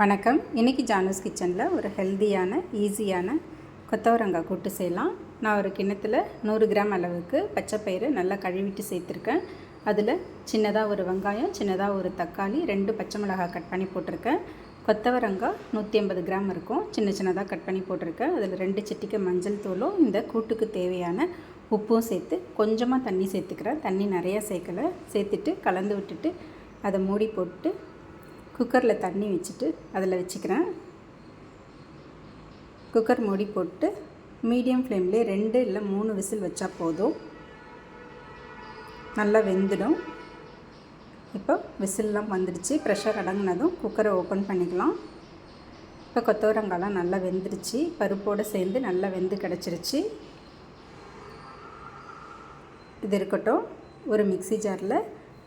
வணக்கம். இன்றைக்கி ஜானஸ் கிச்சனில் ஒரு ஹெல்தியான ஈஸியான கொத்தவரங்காய் கூட்டு செய்யலாம். நான் ஒரு கிண்ணத்தில் நூறு கிராம் அளவுக்கு பச்சைப்பயிறு நல்லா கழுவிட்டு சேர்த்துருக்கேன். அதில் சின்னதாக ஒரு வெங்காயம் சின்னதாக ஒரு தக்காளி ரெண்டு பச்சை மிளகாய் கட் பண்ணி போட்டிருக்கேன். கொத்தவரங்காய் நூற்றி ஐம்பது கிராம் இருக்கும். சின்ன சின்னதாக கட் பண்ணி போட்டிருக்கேன். அதில் ரெண்டு சிட்டிக்கு மஞ்சள் தூளும் இந்த கூட்டுக்கு தேவையான உப்பும் சேர்த்து கொஞ்சமாக தண்ணி சேர்த்துக்கிறேன். தண்ணி நிறையா சேர்க்கலை. சேர்த்துட்டு கலந்து விட்டுட்டு அதை மூடி போட்டு குக்கரில் தண்ணி வச்சுட்டு அதில் வச்சுக்கிறேன். குக்கர் மூடி போட்டு மீடியம் ஃப்ளேம்லேயே ரெண்டு இல்லை மூணு விசில் வச்சா போதும். நல்லா வெந்துடும். இப்போ விசில்லாம் வந்துடுச்சு. ப்ரெஷர் அடங்கினதும் குக்கரை ஓப்பன் பண்ணிக்கலாம். இப்போ கொத்தவரங்காலாம் நல்லா வெந்துடுச்சு. பருப்போடு சேர்ந்து நல்லா வெந்து கிடச்சிருச்சு. இது இருக்கட்டும். ஒரு மிக்சி ஜாரில்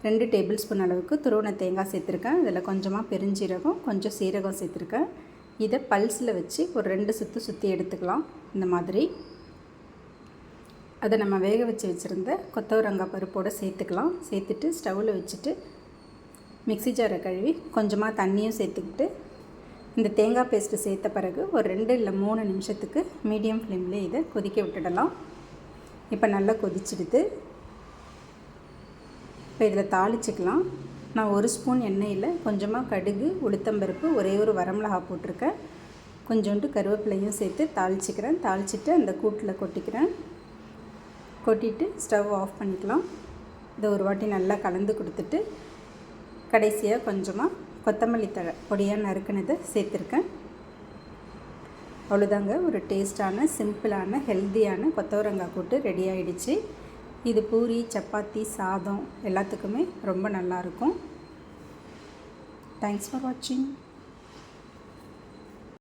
ரெண்டு டேபிள் ஸ்பூன் அளவுக்கு துருவன தேங்காய் சேர்த்துருக்கேன். இதில் கொஞ்சமாக பெருஞ்சீரகம் கொஞ்சம் சீரகம் சேர்த்துருக்கேன். இதை பல்ஸில் வச்சு ஒரு ரெண்டு சுற்று சுற்றி எடுத்துக்கலாம். இந்த மாதிரி. அதை நம்ம வேக வச்சு வச்சுருந்த கொத்தவரங்காய் பருப்போடு சேர்த்துக்கலாம். சேர்த்துட்டு ஸ்டவ்வில் வச்சுட்டு மிக்சி ஜாரை கழுவி கொஞ்சமாக தண்ணியும் சேர்த்துக்கிட்டு இந்த தேங்காய் பேஸ்ட்டு சேர்த்த பிறகு ஒரு ரெண்டு இல்லை மூணு நிமிஷத்துக்கு மீடியம் ஃப்ளேம்லேயே இதை கொதிக்க விட்டுடலாம். இப்போ நல்லா கொதிச்சிடுது. இப்போ இதில் தாளிச்சிக்கலாம். நான் ஒரு ஸ்பூன் எண்ணெயில் கொஞ்சமாக கடுகு உளுத்தம்பருப்பு ஒரே ஒரு வரமிளகா போட்டிருக்கேன். கொஞ்சோண்டு கருவேப்பிலையும் சேர்த்து தாளிச்சிக்கிறேன். தாளிச்சிட்டு அந்த கூட்டில் கொட்டிக்கிறேன். கொட்டிட்டு ஸ்டவ் ஆஃப் பண்ணிக்கலாம். இதை ஒரு வாட்டி நல்லா கலந்து கொடுத்துட்டு கடைசியாக கொஞ்சமாக கொத்தமல்லி தழை பொடியாக நறுக்குனதை சேர்த்துருக்கேன். அவ்வளோதாங்க. ஒரு டேஸ்டான சிம்பிளான ஹெல்த்தியான கொத்தவரங்காய் கூட்டு ரெடி ஆகிடுச்சு இது பூரி சப்பாத்தி சாதம் எல்லாத்துக்குமே ரொம்ப நல்லாயிருக்கும். தேங்க்ஸ் ஃபார் வாட்சிங்